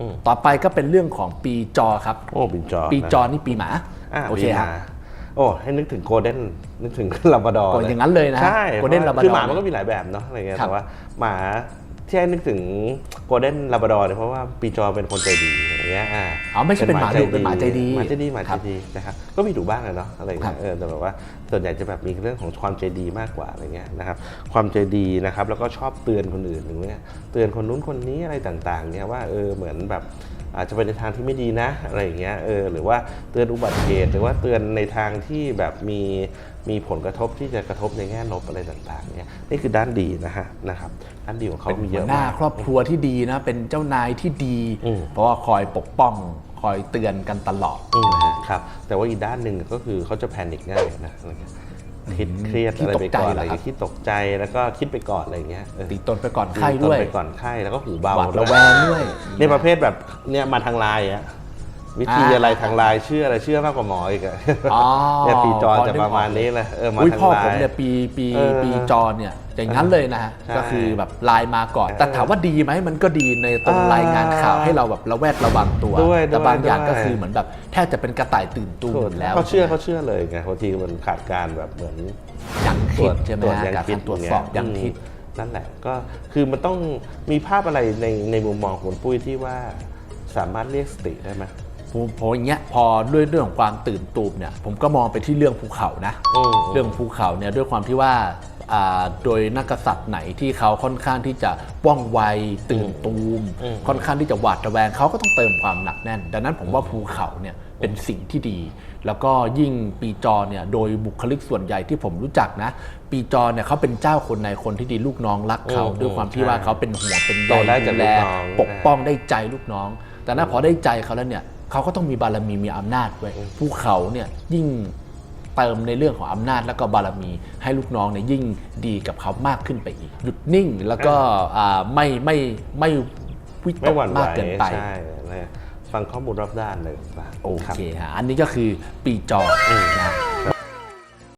อืมต่อไปก็เป็นเรื่องของปีจอครับ โอ้ปีจอปีจอนะนี่ปีหมาอ่าโอปีเคหครัมาบโอ้ให้นึกถึงโกลเด้นนึกถึงลาบราดอร์โอ้อย่างนั้นเลยนะใช่ Golden พราะ Labrador คือหมามันก็มีหลายแบบเนาะอะไรเงี้ยครับแต่ว่าหมาที่ให้นึกถึงโกลเด้นลาบราดอร์เนี่ยเพราะว่าปีจอเป็นคนใจดีอย่าง เงี้ยอ่าอ๋อไม่ใช่เป็นหมาดุเป็นหมาใจดีหมาใจดีหมาคใจรับดีนะครับก็มีดุบ้างอะเนาะอะไรครัเงี้บยเออแต่แบบว่าส่วนใหญ่จะแบบมีเรื่องของความใจดีมากกว่าอะไรเงี้ยนะครับความใจดีนะครับแล้วก็ชอบเตือนคนอื่นอย่างเงี้ยเตือนคนนู้นคนนี้อะไรต่างๆเนี่ยว่าเออเหมือนแบบอาจจะไปในทางที่ไม่ดีนะอะไรอย่างเงี้ยเออหรือว่าเตือนอุบัติเหตุหรือว่าเตือนในทางที่แบบมีมีผลกระทบที่จะกระทบในแง่ลบอะไรต่างๆเนี่ยนี่คือด้านดีนะฮะนะครับด้านดีของเขาเป็นมีหัเยวอะหน้ามากครอบครัวที่ดีนะเป็นเจ้านายที่ดีอืมเพราะว่าคอยปกป้องคอยเตือนกันตลอด อืมครับ แต่ว่าอีกด้านหนึ่งก็คือเขาจะแพนิคง่ายนะอะไรเงี้ยคิดเครียดขี้อะไรตกไปใจก่อนเหรอะอไรครับคิดตกใจแล้วก็คิดไปก่อนอะไรเงี้ยเออตีตนไปก่อนไข้ต้นด้วยไปก่อนไข้แล้วก็หูเบาหวาดระแวงด้วย เนี่ยประเภทแบบเนี่ยมาทางไลน์อะ วิธีอ่าอะไรทางไลน์เชื่ออะไรเชื่อมากกว่าหมออีกอะอ๋อเนี่ยปีจอพอจะนึกประมาณออกนี้เลยเออมาอุ้ยทางพ่อไลผมน์เนี่ยปีปีเออปีจอเนี่ยอย่างนั้นเลยนะฮะใช่ก็คือแบบไลน์มาก่อนเออแต่ถามว่าดีไหมมันก็ดีในตรงอ่ารายงานข่าวให้เราแบบระแวดระวังตัวด้วยแต่บางอย่างด้วยก็คือเหมือนแบบแทบจะเป็นกระต่ายตื่นตูมอยู่แล้วเขาเชื่อเขาเชื่อเลยไงบางทีมันขาดการแบบเหมือนยังคิดใช่ไหมตรวจฮะยังการคิดตรวจสอบยังคิดอืมนั่นแหละก็คือมันต้องมีภาพอะไรในในมุมมองของคุณปุ้ยที่ว่าสามารถเรียกสติได้ไหม ผมผมอย่างเงี้ยพอด้วยเรื่องของความตื่นตูมเนี่ยผมก็มองไปที่เรื่องภูเขานะ อืม เรื่องภูเขาเนี่ยด้วยความที่ว่าอ่าโดยนักกษัตริย์ไหนที่เขาค่อนข้างที่จะว่องไวตื่นตูม อืม ค่อนข้างที่จะหวาดระแวงเขาก็ต้องเติมความหนักแน่น ดังนั้นผมว่าภูเขาเนี่ยเป็นสิ่งที่ดี แล้วก็ยิ่งปีจอเนี่ยโดยบุคลิกส่วนใหญ่ที่ผมรู้จักนะ ปีจอเนี่ยเขาเป็นเจ้าคนในคนที่ดีลูกน้องรักเขาอืมด้วยความที่ว่าเขาเป็นห่วงเป็นใยโตได้จากดูแลลูกน้อง ปกป้องได้ใจลูกน้อง แต่ถ้าพอได้ใจเขาแล้วเนี่ย เขาก็ต้องมีบารมีมีอำนาจด้วยภูเขาเนี่ยยิ่งเติมในเรื่องของอำนาจแล้วก็บารมีให้ลูกน้องเนี่ยยิ่งดีกับเขามากขึ้นไปอีก หยุดนิ่งแล้วก็อ่าไม่ไม่ไม่วิตไม่กหวั่นไหวมากเกินไปใช่นะฟังข้อมูลรอบด้านเลยต่างๆโอรับเคฮะอันนี้ก็คือปีจออืมนะ